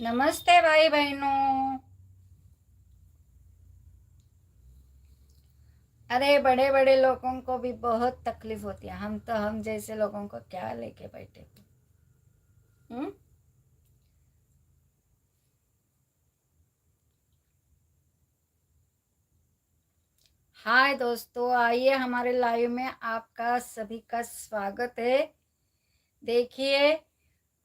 नमस्ते भाई बहनों। अरे बड़े बड़े लोगों को भी बहुत तकलीफ़ होती है। हम तो हम जैसे लोगों को क्या लेके बैठे हम्म? हाय दोस्तों, आइए हमारे लाइव में आपका सभी का स्वागत है। देखिए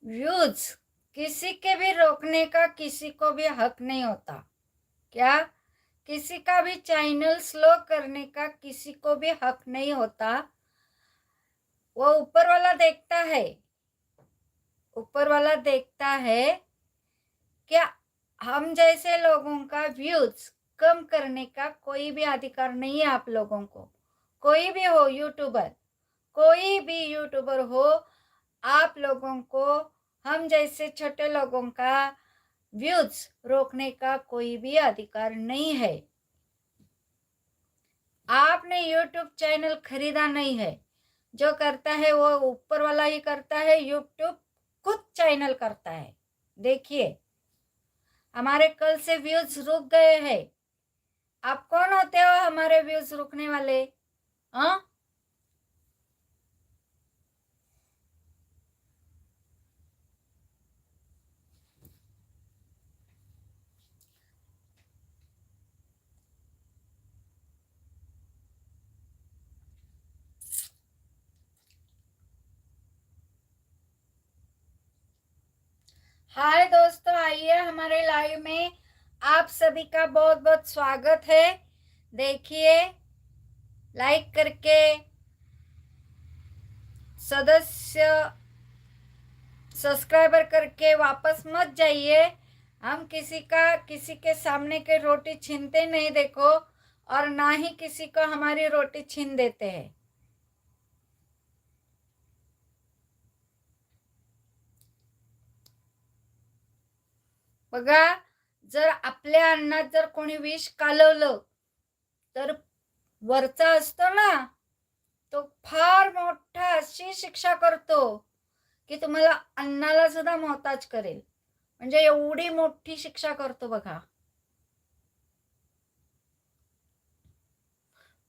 व्यूज़ किसी के भी रोकने का किसी को भी हक नहीं होता। क्या? किसी का भी चैनल स्लो करने का किसी को भी हक नहीं होता। वो ऊपर वाला देखता है। ऊपर वाला देखता है क्या हम जैसे लोगों का व्यूज़ कम करने का कोई भी अधिकार नहीं है आप लोगों को। कोई भी हो यूट्यूबर, कोई भी यूट्यूबर हो, आप लोगों को हम जैसे छोटे लोगों का व्यूज़ रोकने का कोई भी अधिकार नहीं है। आपने यूट्यूब चैनल खरीदा नहीं है। जो करता है वो ऊपर वाला ही करता है यूट्यूब खुद चैनल करता है। देखिए, हमारे कल से व्यूज़ रुक गए हैं। आप कौन होते हो हमारे व्यूज़ रुकने वाले? हाँ? हाय दोस्तों, आइए हमारे लाइव में आप सभी का बहुत बहुत स्वागत है। देखिए लाइक करके सदस्य सब्सक्राइबर करके वापस मत जाइए। हम किसी का, किसी के सामने के रोटी छीनते नहीं, देखो, और ना ही किसी को हमारी रोटी छीन देते हैं। बघा जर आपल्या अन्नात जर कोणी विष कालवलं तर वरचा असतो ना तो फार मोठा अशी शिक्षा करतो की तुम्हाला अन्नाला सुद्धा मोहताज करेल. म्हणजे एवढी मोठी शिक्षा करतो बघा.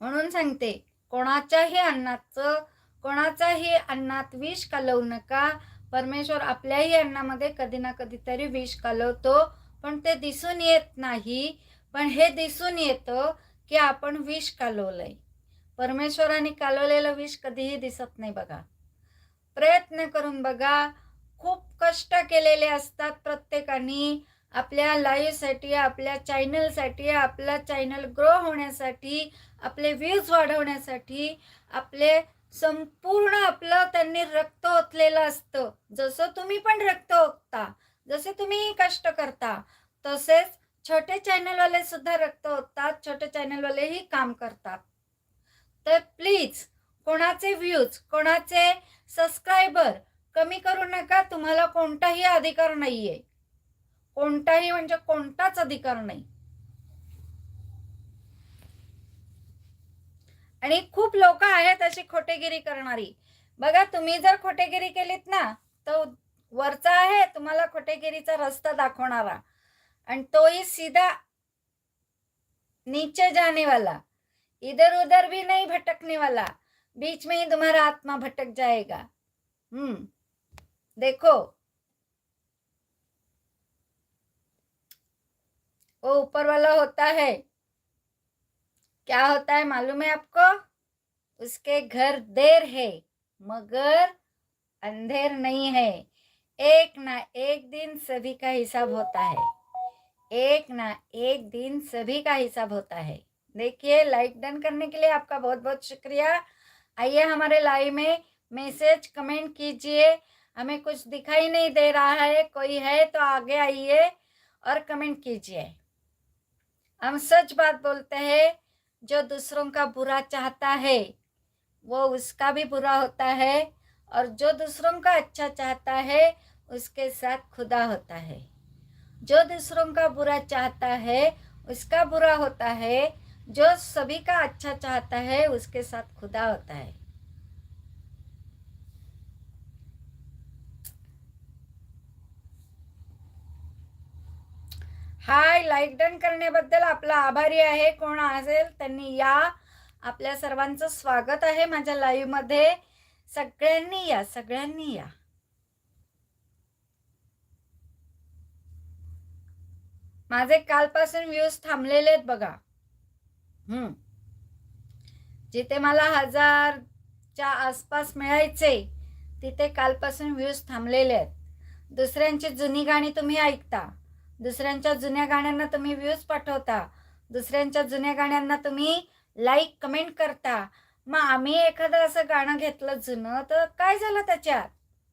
म्हणून सांगते कोणाच्याही अन्नाचं कोणाचाही अन्नात विष कालवू नका. परमेश्वर आपल्याही अन्नामध्ये कधी ना कधीतरी विष कालवतो पण ते दिसून येत नाही. पण हे दिसून येतं की आपण विष कालवलंय परमेश्वराने कालवलेलं विष कधीही दिसत नाही बघा. प्रयत्न करून बघा खूप कष्ट केलेले असतात प्रत्येकाने. आपल्या लाईव्हसाठी आपल्या चॅनलसाठी आपला चॅनल ग्रो होण्यासाठी आपले व्ह्यूज वाढवण्यासाठी आपले संपूर्ण आपलं त्यांनी रक्त ओतलेलं असतं. जसं तुम्ही पण रक्त ओतता जसे तुम्ही कष्ट करता तसेच छोटे चॅनलवाले सुद्धा रक्त ओततात छोटे चॅनलवालेही काम करतात. तर प्लीज कोणाचे व्ह्यूज कोणाचे सबस्क्रायबर कमी करू नका तुम्हाला कोणताही अधिकार नाही आहे कोणताही म्हणजे कोणताच अधिकार नाही. आणि खूप लोक आहेत अशी खोटेगिरी करणारी. बघा तुम्ही जर खोटेगिरी केलीत ना तर वरचा आहे तुम्हाला खोटेगिरीचा रस्ता दाखवणारा. आणि तोही सीधा नीचे जाने वाला इधर उधर भी नहीं भटकने वाला बीच में ही तुम्हारा आत्मा भटक जाएगा. हम्म. देखो. वो ऊपर वाला होता है. क्या होता है मालूम है आपको? उसके घर देर है, मगर अंधेर नहीं है। एक ना एक दिन सभी का हिसाब होता है। एक ना एक दिन सभी का हिसाब होता है। देखिए लाइक डन करने के लिए आपका बहुत बहुत शुक्रिया। आइए हमारे लाइव में मैसेज कमेंट कीजिए। हमें कुछ दिखाई नहीं दे रहा है, कोई है तो आगे आइए और कमेंट कीजिए। हम सच बात बोलते हैं जो दूसरों का बुरा चाहता है, वो उसका भी बुरा होता है और जो दूसरों का अच्छा चाहता है, उसके साथ खुदा होता है। जो दूसरों का बुरा चाहता है, उसका बुरा होता है, जो सभी का अच्छा चाहता है, उसके साथ खुदा होता है। हाय लाईक डन करण्याबद्दल आपला आभारी आहे. कोण असेल त्यांनी या. आपल्या सर्वांचं स्वागत आहे माझ्या लाईव्हमध्ये सगळ्यांनी या सगळ्यांनी या. माझे कालपासून व्ह्यूज थांबलेले आहेत बघा. हम्म. जिथे मला हजारच्या आसपास मिळायचे तिथे कालपासून व्ह्यूज थांबलेले आहेत. दुसऱ्यांची जुनी गाणी तुम्ही ऐकता. दुसऱ्यांच्या जुन्या गाण्यांना तुम्ही व्ह्यूज पाठवता. दुसऱ्यांच्या जुन्या गाण्यांना तुम्ही लाईक कमेंट करता. मग आम्ही एखादं असं गाणं घेतलं जुनं तर काय झालं त्याच्यात?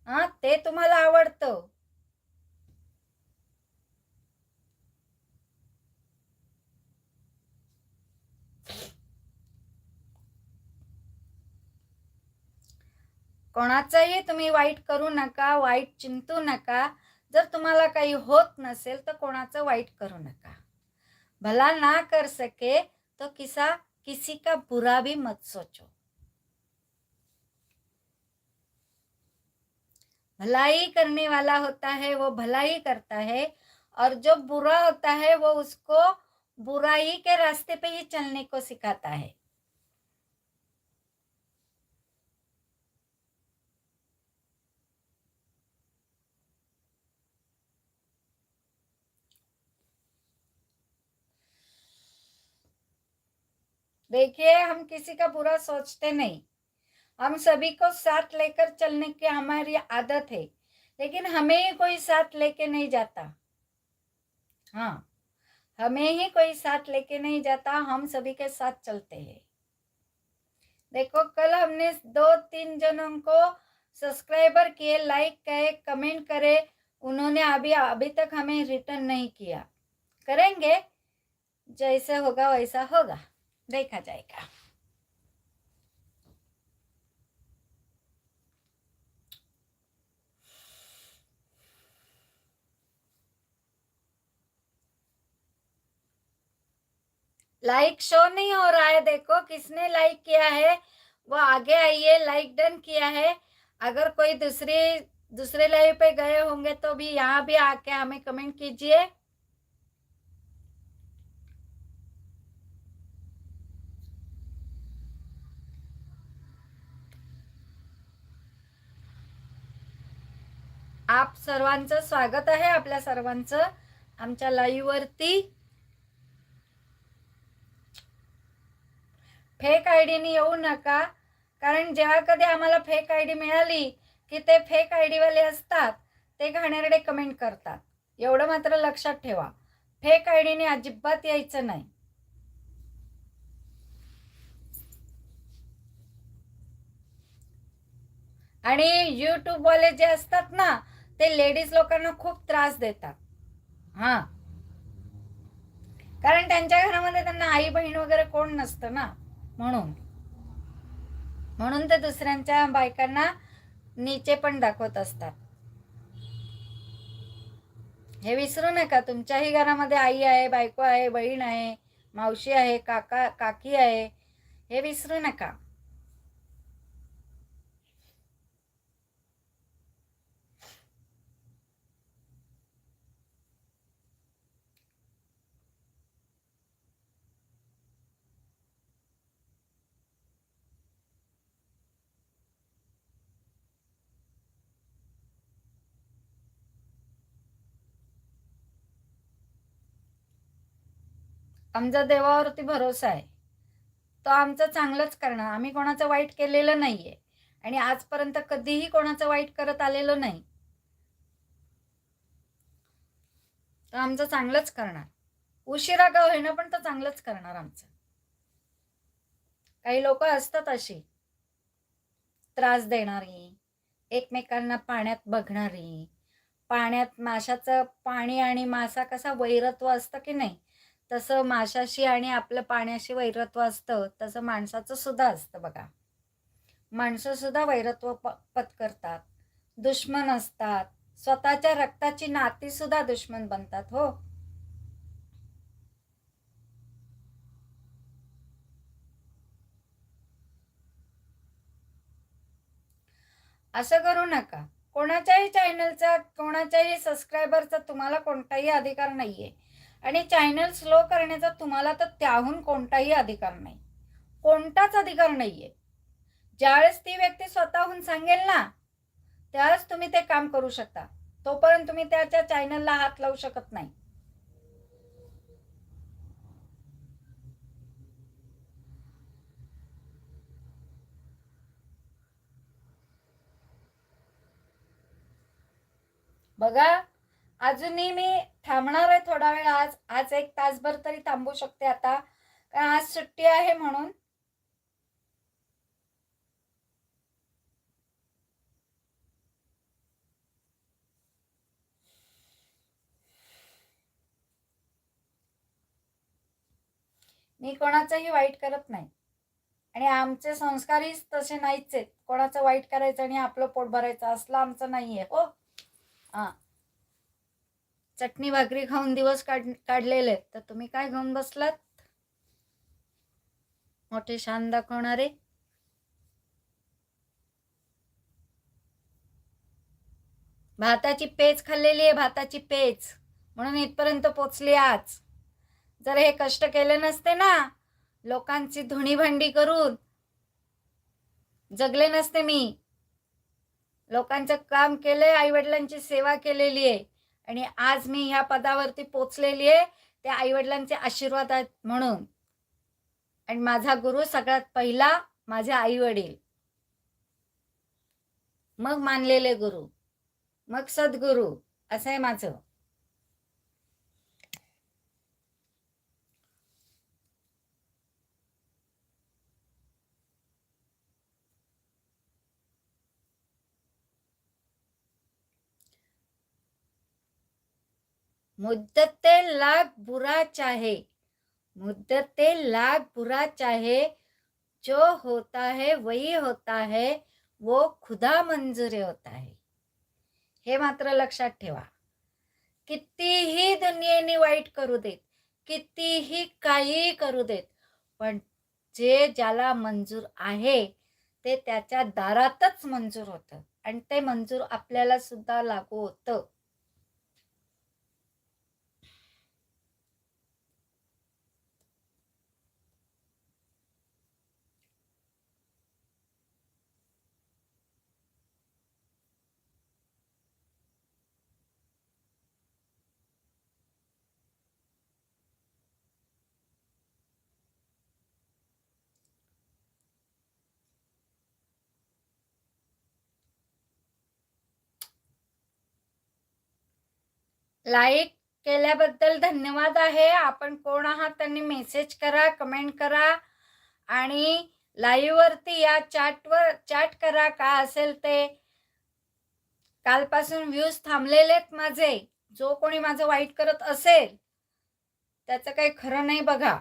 हा? ते तुम्हाला आवडतं. कोणाचंही तुम्ही वाईट करू नका वाईट चिंतू नका. जर तुम्हाला काही होत नसेल तर कोणाचं वाईट करू नका. भला ना कर सके तो किसा किसी का बुरा भी मत सोचो. भलाई करने वाला होता है वो भलाई करता है और जो बुरा होता है वो उसको बुराई के रास्ते पे ही चलने को सिखाता है। देखिए, हम किसी का बुरा सोचते नहीं। हम सभी को साथ लेकर चलने की हमारी आदत है, लेकिन हमें ही कोई साथ लेके नहीं जाता। हाँ हमें ही कोई साथ लेके नहीं जाता, हम सभी के साथ चलते हैं। देखो, कल हमने दो तीन जनों को सब्सक्राइबर किए, लाइक करे, कमेंट करे, उन्होंने अभी अभी तक हमें रिटर्न नहीं किया। करेंगे, जैसे होगा, वैसा होगा। देखा जाएगा। लाइक शो नहीं हो रहा है, देखो किसने लाइक किया है, वो आगे आइए लाइक डन किया है। अगर कोई दूसरी, दूसरे लाइव पे गए होंगे तो भी यहाँ भी आके हमें कमेंट कीजिए। आप सर्वांचं स्वागत आहे आपल्या सर्वांचं आमच्या लाईव्हवरती फेक आय डीने येऊ नका कारण जेव्हा कधी आम्हाला फेक आय डी मिळाली की ते फेक आय डीवाले असतात ते घाणेरडे कमेंट करतात. एवढं मात्र लक्षात ठेवा. फेक आय डीने अजिबात यायचं नाही. आणि यूट्यूबवाले जे असतात ना ते लेडीज लोकांना खूप त्रास देतात. हां. कारण त्यांच्या घरामध्ये त्यांना आई बहीण वगैरे कोण नसतं ना. म्हणून. म्हणून ते दुसऱ्यांच्या बायकांना नीचे पण दाखवत असतात. हे विसरू नका तुमच्याही घरामध्ये आई आहे बायको आहे बहीण आहे मावशी आहे काका काकी आहे हे विसरू नका. आमचा देवावरती भरोसा आहे. तो आमचं चांगलंच करणार. आम्ही कोणाचं वाईट केलेलं नाहीये. आणि आजपर्यंत कधीही कोणाचं वाईट करत आलेलो नाही. तो आमचं चांगलंच करणार. उशिरा का होईना पण तो चांगलंच करणार आमचं. काही लोक असतात अशी. त्रास देणारी एकमेकांना पाण्यात बघणारी. पाण्यात माशाचं पाणी आणि मासा कसा वैरत्व असतं की नाही तसं माशाशी आणि आपलं पाण्याशी वैरत्व असतं तसं माणसाचं सुद्धा असतं बघा. माणसं सुद्धा वैरत्व प पत्करतात दुश्मन असतात. स्वतःच्या रक्ताची नाती सुद्धा दुश्मन बनतात हो. असं करू नका. कोणाच्याही चॅनलचा कोणाच्याही सबस्क्रायबरचा तुम्हाला कोणताही अधिकार नाहीये. आणि चॅनल स्लो करण्याचा तुम्हाला तर त्याहून कोणताही अधिकार नाही. कोणताच अधिकार नाहीये. ज्यावेळेस ती व्यक्ती स्वतःहून सांगेल ना त्यावेळेस तुम्ही ते काम करू शकता. तोपर्यंत तुम्ही त्याच्या चॅनलला हात लावू शकत नाही. बघा अजूनही मी थांबणार आहे थोडा वेळ आज. आज एक तासभर तरी थांबू शकते आता. कारण आज सुट्टी आहे म्हणून. मी कोणाचंही वाईट करत नाही. आणि आमचे संस्कारही तसे नाहीच आहेत कोणाचं वाईट करायचं आणि आपलं पोट भरायचं असलं आमचं नाहीये. हो? हां. चटणी भाकरी खाऊन दिवस काढ काढलेले. तर तुम्ही काय घेऊन बसलात? मोठे शान दाखवणारे. भाताची पेच खाल्लेली आहे भाताची पेच. म्हणून इथपर्यंत पोचली आज. जर हे कष्ट केले नसते ना लोकांची धुणी भांडी करून. जगले नसते मी. लोकांचं काम केलंय आई वडिलांची सेवा केलेली आहे. आणि आज मी ह्या पदावरती पोचलेली आहे. त्या आई वडिलांचे आशीर्वाद आहेत म्हणून. आणि माझा गुरु सगळ्यात पहिला माझे आई वडील मग मानलेले गुरु. मग सद्गुरू. असं आहे माझं. मुद्दते लाख बुरा चाहे. मुद्दते लाख बुरा चाहे. जो होता है वही होता है. वो खुदा मंजूर होता है. हे मात्र लक्षात ठेवा. कितीही दुनियेने वाईट करू देत कितीही काही करू देत पण जे ज्याला मंजूर आहे ते त्याच्या दारातच मंजूर होतं. आणि ते मंजूर आपल्याला सुद्धा लागू होतं. लाईक केल्याबद्दल धन्यवाद आहे. आपण कोण आहात त्यांनी मेसेज करा कमेंट करा आणि लाईव्हवरती या चॅटवर चॅट करा. का असेल ते. कालपासून व्ह्यूज थांबलेले आहेत माझे. जो कोणी माझं वाईट करत असेल त्याचं काही खरं नाही बघा.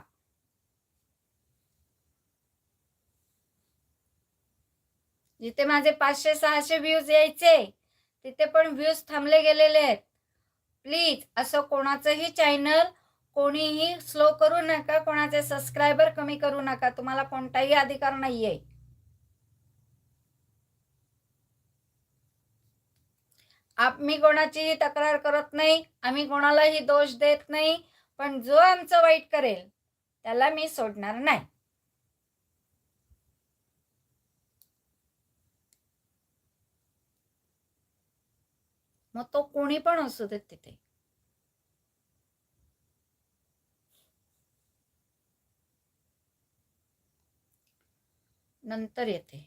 जिथे माझे पाचशे सहाशे व्ह्यूज यायचे तिथे पण व्ह्यूज थांबले गेलेले आहेत. प्लीज असं कोणाचंही चॅनल कोणीही स्लो करू नका कोणाचे सबस्क्रायबर कमी करू नका तुम्हाला कोणताही अधिकार नाहीये. आम्ही कोणाचीही तक्रार करत नाही आम्ही कोणालाही दोष देत नाही पण जो आमचं वाईट करेल त्याला मी सोडणार नाही. मग तो कोणी पण असू देत तिथे. नंतर येते.